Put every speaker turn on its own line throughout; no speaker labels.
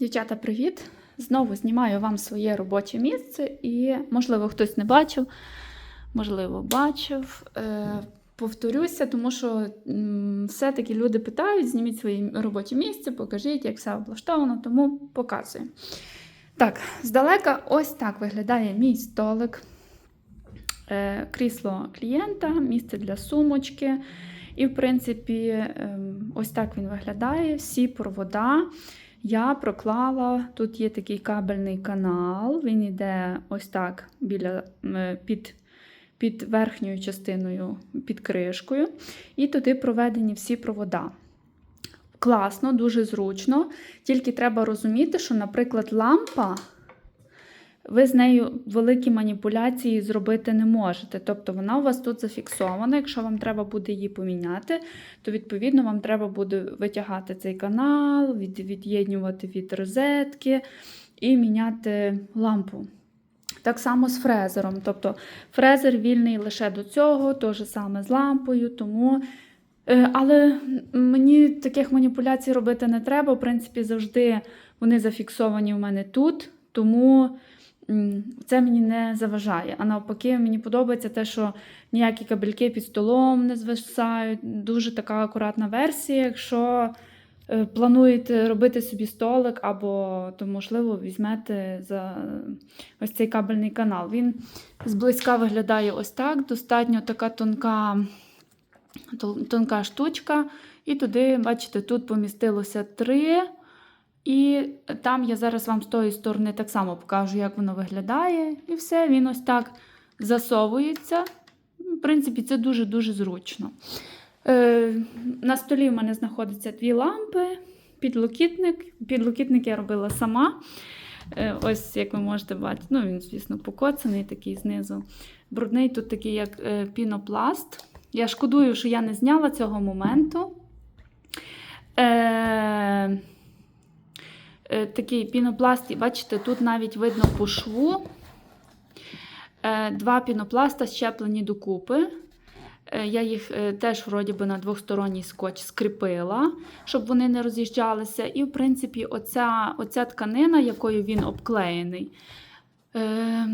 Дівчата, привіт! Знову знімаю вам своє робоче місце і, можливо, хтось не бачив, можливо, бачив. Е, повторюся, тому що все-таки люди питають: зніміть своє робоче місце, покажіть, як все облаштовано, тому показую. Так, здалека ось так виглядає мій столик. Е, крісло клієнта, місце для сумочки. І, в принципі, ем, ось так він виглядає. Всі провода. Я проклала, тут є такий кабельний канал, він йде ось так біля, під, під верхньою частиною, під кришкою. І туди проведені всі провода. Класно, дуже зручно. Тільки треба розуміти, що, наприклад, лампа. Ви з нею великі маніпуляції зробити не можете. Тобто вона у вас тут зафіксована. Якщо вам треба буде її поміняти, то відповідно вам треба буде витягати цей канал, від, від'єднювати від розетки і міняти лампу. Так само з фрезером. Тобто фрезер вільний лише до цього, то же саме з лампою. тому... Е, Але мені таких маніпуляцій робити не треба. В принципі, завжди вони зафіксовані у мене тут. Тому це мені не заважає. А навпаки, мені подобається те, що ніякі кабельки під столом не звисають. Дуже така акуратна версія. Якщо е, плануєте робити собі столик, або то, можливо, візьмете за ось цей кабельний канал. Він зблизька виглядає ось так. Достатньо така тонка, тонка штучка. І туди, бачите, тут помістилося три. І там я зараз вам з тої сторони так само покажу, як воно виглядає. І все, він ось так засовується. В принципі, це дуже-дуже зручно. Е, на столі в мене знаходяться дві лампи, підлокітник. Підлокітник я робила сама. Е, ось, як ви можете бачити, ну він, звісно, покоцаний, такий знизу. Брудний тут такий, як е, пінопласт. Я шкодую, що я не зняла цього моменту. Е, такий пінопласт, і бачите, тут навіть видно по шву. Е, два пінопласта щеплені докупи. Е, Я їх е, теж вроді би на двосторонній скотч скріпила, щоб вони не роз'їжджалися. І, в принципі, оця, оця тканина, якою він обклеєний, е,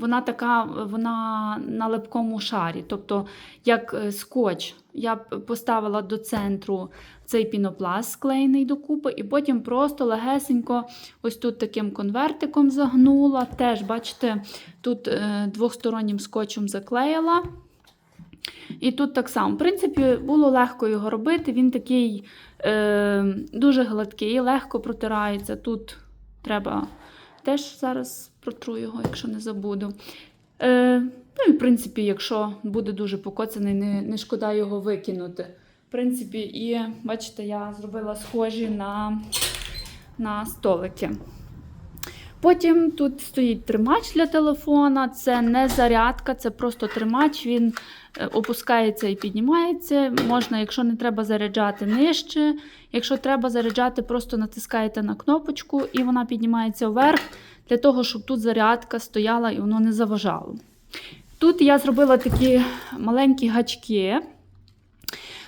вона така вона на липкому шарі. Тобто, як е, скотч, я поставила до центру цей пінопласт склеєний докупи, і потім просто легесенько ось тут таким конвертиком загнула. Теж, бачите, тут е, двостороннім скотчем заклеїла. І тут так само. В принципі, було легко його робити. Він такий е, дуже гладкий, легко протирається. Тут треба теж зараз протру його, якщо не забуду. Е, ну і в принципі, якщо буде дуже покоцаний, не, не шкода його викинути. В принципі, і бачите, я зробила схожі на, на столики. Потім тут стоїть тримач для телефона, це не зарядка, це просто тримач. Він е, опускається і піднімається. Можна, якщо не треба заряджати нижче. Якщо треба заряджати, просто натискаєте на кнопочку і вона піднімається вверх, для того, щоб тут зарядка стояла і воно не заважало. Тут я зробила такі маленькі гачки.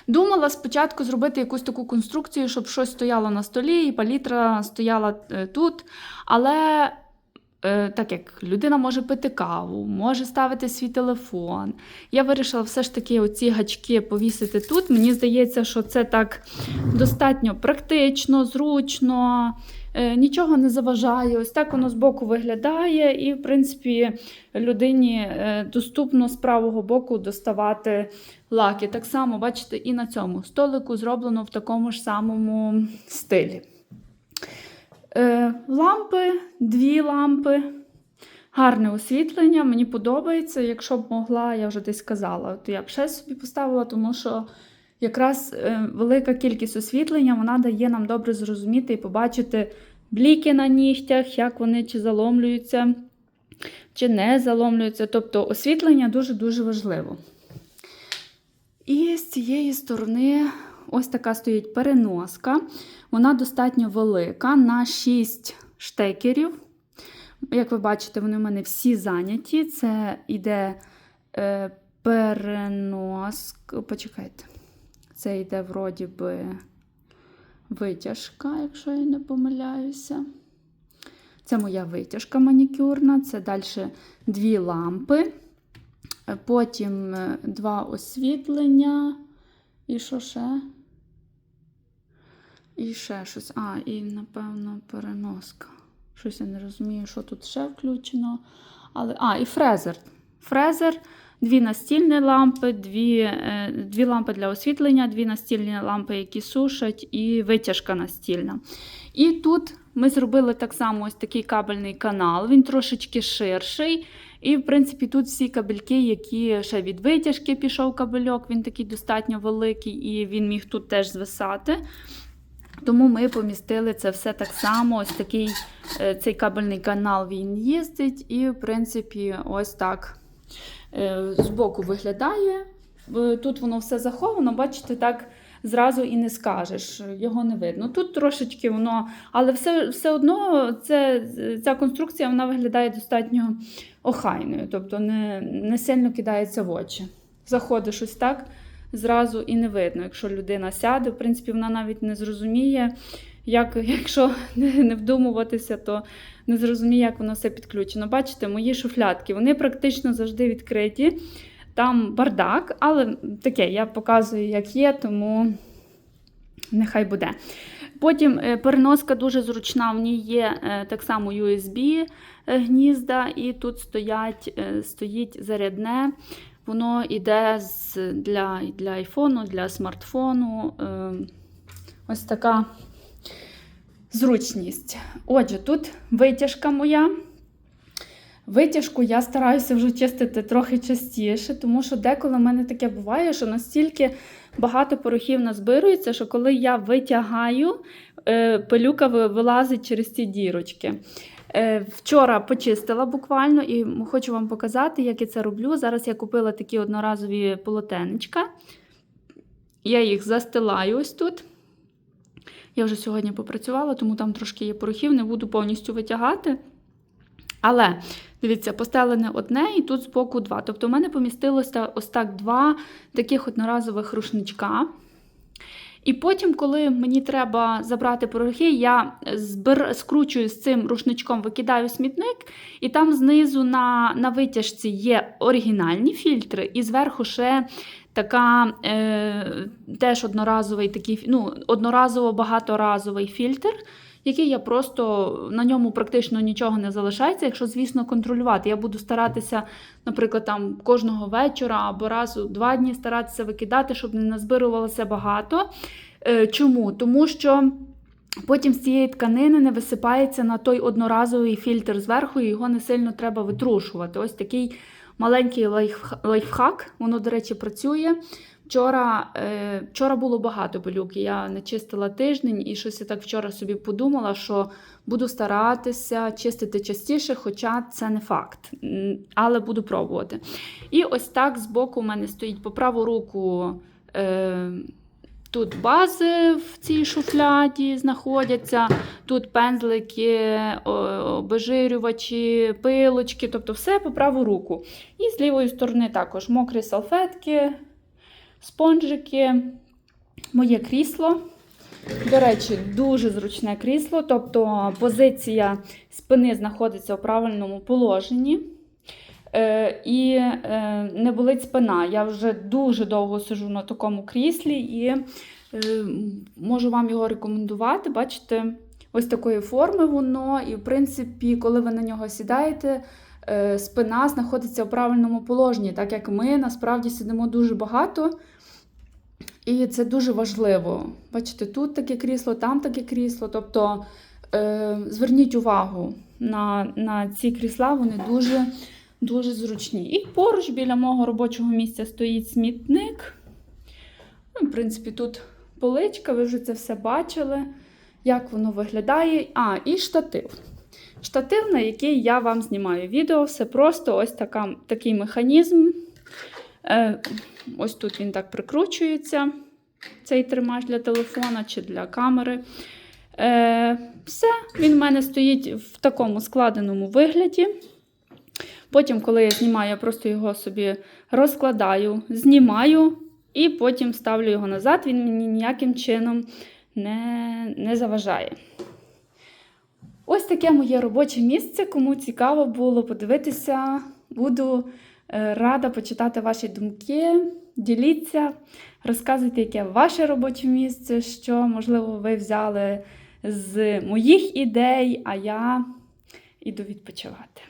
Думала спочатку зробити якусь таку конструкцію, щоб щось стояло на столі, і палітра стояла е, тут. Але е, так як людина може пити каву, може ставити свій телефон. Я вирішила все ж таки оці гачки повісити тут. Мені здається, що це так достатньо практично, зручно. Е, Нічого не заважає, ось так воно збоку виглядає, і, в принципі, людині е, доступно з правого боку доставати лаки. Так само, бачите, і на цьому столику зроблено в такому ж самому стилі. Е, лампи, дві лампи. Гарне освітлення, мені подобається. Якщо б могла, я вже десь казала, то я б ще собі поставила, тому що якраз велика кількість освітлення вона дає нам добре зрозуміти і побачити бліки на нігтях, як вони чи заломлюються, чи не заломлюються. Тобто освітлення дуже-дуже важливо. І з цієї сторони ось така стоїть переноска. Вона достатньо велика на 6 штекерів. Як ви бачите, вони в мене всі зайняті. Це йде е, переноска. Почекайте. Це йде вроді би витяжка, якщо я не помиляюся. Це моя витяжка манікюрна, це далі дві лампи, е, потім е, два освітлення. І що ще? І ще щось. А, і, напевно, переноска. Щось я не розумію, що тут ще включено. Але, А, і фрезер. Фрезер, дві настільні лампи, дві, е, дві лампи для освітлення, дві настільні лампи, які сушать, і витяжка настільна. І тут ми зробили так само ось такий кабельний канал. Він трошечки ширший. І, в принципі, тут всі кабельки, які ще від витяжки пішов кабельок, він такий достатньо великий, і він міг тут теж звисати. Тому ми помістили це все так само. Ось такий е, цей кабельний канал він їздить, і, в принципі, ось так збоку виглядає. Е, Тут воно все заховано, бачите, так зразу і не скажеш, його не видно. Тут трошечки воно, але все все одно це, ця конструкція вона виглядає достатньо охайною, тобто не, не сильно кидається в очі. Заходиш ось так зразу і не видно. Якщо людина сяде, в принципі, вона навіть не зрозуміє, як, якщо не, вдумуватися, то не зрозуміє, як воно все підключено. Бачите, мої шуфлятки, вони практично завжди відкриті. Там бардак, але таке, я показую, як є, тому нехай буде. Потім е, переноска дуже зручна, в ній є е, так само USB е, гнізда, і тут стоять, стоїть зарядне. Воно йде з, для, для айфону, для смартфону. Ось така зручність. Отже, тут витяжка моя. Витяжку я стараюся вже чистити трохи частіше, тому що деколи в мене таке буває, що настільки багато порохів назбирується, що коли я витягаю, е, пилюка вилазить через ці дірочки. Е, Вчора почистила буквально і хочу вам показати, як я це роблю. Зараз я купила такі одноразові полотенечка. Я їх застилаю ось тут. Я вже сьогодні попрацювала, тому там трошки є порохів, не буду повністю витягати. Але дивіться, постелене одне і тут збоку два. Тобто, в мене помістилося ось так два таких одноразових рушничка. І потім, коли мені треба забрати порохи, я збер... скручую з цим рушничком, викидаю смітник, і там знизу на, на витяжці є оригінальні фільтри, і зверху ще така е, теж одноразовий такий, ну, одноразово багаторазовий фільтр, який я просто на ньому практично нічого не залишається, якщо, звісно, контролювати. Я буду старатися, наприклад, там кожного вечора або раз у два дні старатися викидати, щоб не назбирувалося багато. Е, Чому? Тому що. Потім з цієї тканини не висипається на той одноразовий фільтр зверху, і його не сильно треба витрушувати. Ось такий маленький лайф- лайфхак, воно, до речі, працює. Вчора, е, вчора було багато пилюки, я не чистила тиждень, і щось я так вчора собі подумала, що буду старатися чистити частіше, хоча це не факт. Але буду пробувати. І ось так збоку у мене стоїть по праву руку. Е, Тут бази в цій шуфляді знаходяться, тут пензлики, обезжирювачі, пилочки, тобто все по праву руку. І з лівої сторони також мокрі салфетки, спонжики, моє крісло. До речі, дуже зручне крісло, тобто позиція спини знаходиться у правильному положенні. Е, і е, не болить спина. Я вже дуже довго сижу на такому кріслі і е, можу вам його рекомендувати. Бачите, ось такої форми воно, і в принципі, коли ви на нього сідаєте, спина знаходиться в правильному положенні, так як ми насправді сидимо дуже багато. І це дуже важливо. Бачите, тут таке крісло, там таке крісло. Тобто е, зверніть увагу на, на ці крісла, вони дуже, дуже зручні. І поруч біля мого робочого місця стоїть смітник. Ну, в принципі, тут поличка, ви вже це все бачили, як воно виглядає. А, і штатив. Штатив, на який я вам знімаю відео, все просто ось така, такий механізм. Е, ось тут він так прикручується, цей тримач для телефона чи для камери. Е, все, він в мене стоїть в такому складеному вигляді. Потім, коли я знімаю, я просто його собі розкладаю, знімаю і потім ставлю його назад. Він мені ніяким чином не, не заважає. Ось таке моє робоче місце. Кому цікаво було подивитися, буду е, рада почитати ваші думки. Діліться, розказуйте, яке ваше робоче місце, що, можливо, ви взяли з моїх ідей, а я іду відпочивати.